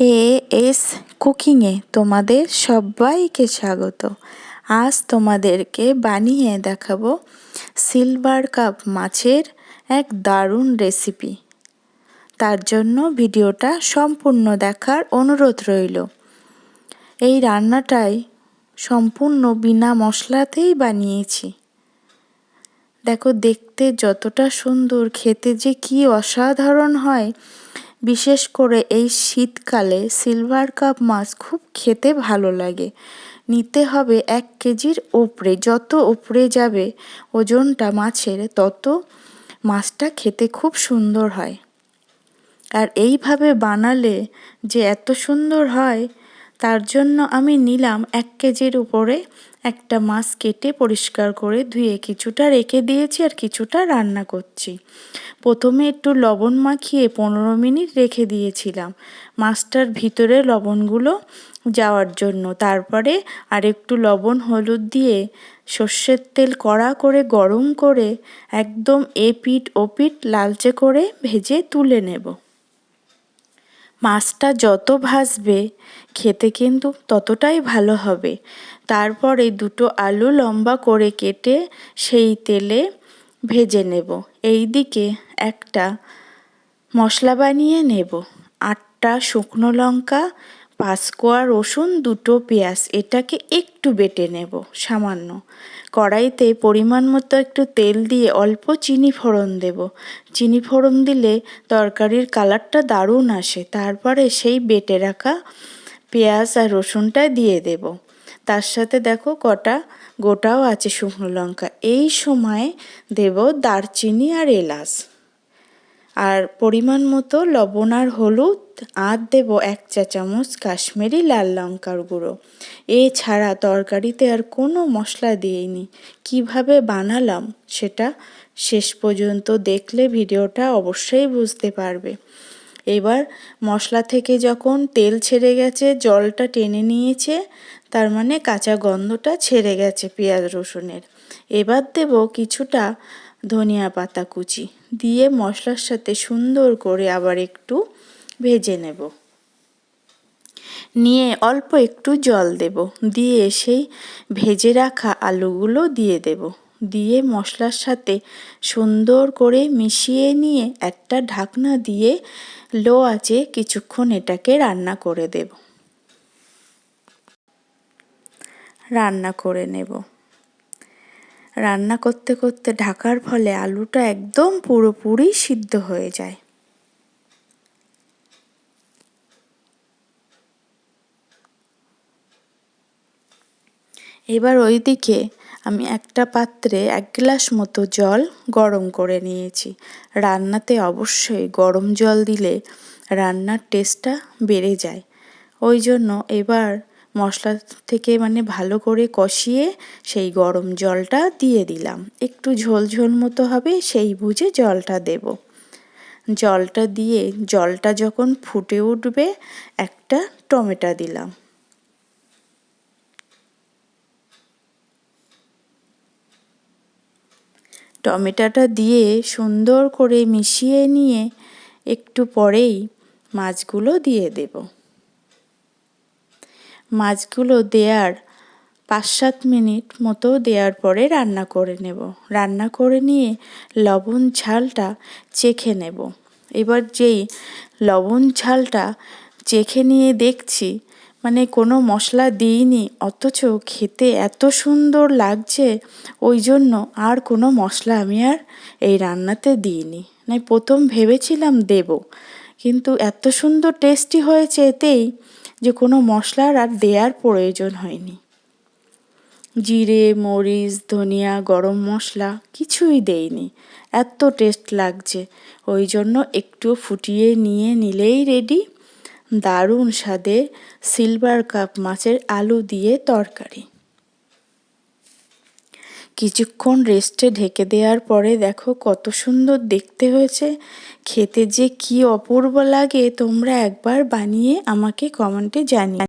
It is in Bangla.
হে এস কুকিংয়ে তোমাদের সবাইকে স্বাগত। আজ তোমাদেরকে বানিয়ে দেখাবো সিলভার কাপ মাছের এক দারুণ রেসিপি। তার জন্য ভিডিওটা সম্পূর্ণ দেখার অনুরোধ রইল। এই রান্নাটাই সম্পূর্ণ বিনা মশলাতেই বানিয়েছি। দেখো, দেখতে যতটা সুন্দর, খেতে যে কি অসাধারণ হয় বিশেষ করে এই শীতকালে সিলভার কাপ মাছ খুব খেতে ভালো লাগে। নিতে হবে এক কেজির ওপরে যত ওপরে যাবে ওজনটা মাছের, তত মাছটা খেতে খুব সুন্দর হয়। আর এইভাবে বানালে যে এত সুন্দর হয় তার জন্য আমি নিলাম এক কেজির উপরে একটা মাছ কেটে পরিষ্কার করে ধুয়ে কিছুটা রেখে দিয়েছি আর কিছুটা রান্না করছি। প্রথমে একটু লবণ মাখিয়ে পনেরো মিনিট রেখে দিয়েছিলাম। মাছটার ভিতরে লবণগুলো যাওয়ার জন্য। তারপরে আর একটু লবণ, হলুদ দিয়ে সর্ষের তেল কড়া করে গরম করে একদম এপিট ওপিট লালচে করে ভেজে তুলে নেব। মাছটা যত ভাজবে, খেতে কিন্তু ততটাই ভালো হবে। তারপরে দুটো আলু লম্বা করে কেটে সেই তেলে ভেজে নেব। এই দিকে একটা মশলা বানিয়ে নেব। আটটা শুকনো লঙ্কা পাঁচকোয়া রসুন, দুটো পেঁয়াজ, এটাকে একটু বেটে নেব, সামান্য। কড়াইতে পরিমাণ মতো একটু তেল দিয়ে অল্প চিনি ফোড়ন দেব। চিনি ফোড়ন দিলে তরকারির কালারটা দারুণ আসে। তারপরে সেই বেটে রাখা পেঁয়াজ আর রসুনটা দিয়ে দেব। তার সাথে দেখো কটা গোটাও আছে শুকনো লঙ্কা। এই সময় দেব দারচিনি আর এলাচ। আর পরিমাণ মতো লবণ আর হলুদ আর দেব এক চা চামচ কাশ্মীরি লাল লঙ্কার গুঁড়ো। এছাড়া তরকারিতে আর কোনো মশলা দিইনি। কীভাবে বানালাম সেটা শেষ পর্যন্ত দেখলে ভিডিওটা অবশ্যই বুঝতে পারবে। এবার মশলা থেকে যখন তেল ছেড়ে গেছে, জলটা টেনে নিয়েছে, তার মানে কাঁচা গন্ধটা ছেড়ে গেছে পেঁয়াজ রসুনের। এবার দেব কিছুটা ধনিয়া পাতা কুচি দিয়ে মশলার সাথে সুন্দর করে আবার একটু ভেজে নেব। নিয়ে অল্প একটু জল দেব। দিয়ে সেই ভেজে রাখা আলুগুলো দিয়ে দেব। দিয়ে মশলার সাথে সুন্দর করে মিশিয়ে নিয়ে একটা ঢাকনা দিয়ে লো আছে কিছুক্ষণ এটাকে রান্না করে দেব। রান্না করে নেব। রান্না করতে করতে ঢাকার ফলে আলুটা একদম পুরোপুরি সিদ্ধ হয়ে যায়। এবার ওই দিকে আমি একটা পাত্রে এক গ্লাস মতো জল গরম করে নিয়েছি। রান্নাতে অবশ্যই গরম জল দিলে রান্নার টেস্টটা বেড়ে যায়। ওই জন্য এবার মশলা থেকে মানে ভালো করে কষিয়ে সেই গরম জলটা দিয়ে দিলাম। একটু ঝোল ঝোল মতো হবে, সেই বুঝে জলটা দেব। জলটা দিয়ে, জলটা যখন ফুটে উঠবে, একটা টমেটো দিলাম। টমেটোটা দিয়ে সুন্দর করে মিশিয়ে নিয়ে একটু পরেই মাছগুলো দিয়ে দেব। মাছগুলো দেওয়ার পাঁচ সাত মিনিট মতো দেওয়ার পরে রান্না করে নেব। রান্না করে নিয়ে লবণ ঝালটা চেখে নেব। এবার যেই লবণ ঝালটা চেখে নিয়ে দেখছি মানে কোনো মশলা দিইনি, অথচ খেতে এত সুন্দর লাগছে, ওই জন্য আর কোনো মশলা আমি আর এই রান্নাতে দিইনি। নাই প্রথম ভেবেছিলাম দেব, কিন্তু এত সুন্দর টেস্টি হয়েছে এতেই যে কোনো মশলার আর দেয়ার প্রয়োজন হয়নি। জিরে, মরিচ, ধনিয়া, গরম মশলা কিছুই দেইনি। এত টেস্ট লাগছে। ওই জন্য একটু ফুটিয়ে নিয়ে নিলেই রেডি দারুণ স্বাদে সিলভার কাপ মাছের আলু দিয়ে তরকারি। কিছুক্ষণ রেস্টে ঢেকে দেওয়ার পরে দেখো কত সুন্দর দেখতে হয়েছে। খেতে যে কি অপূর্ব লাগে তোমরা একবার বানিয়ে আমাকে কমেন্টে জানিয়ে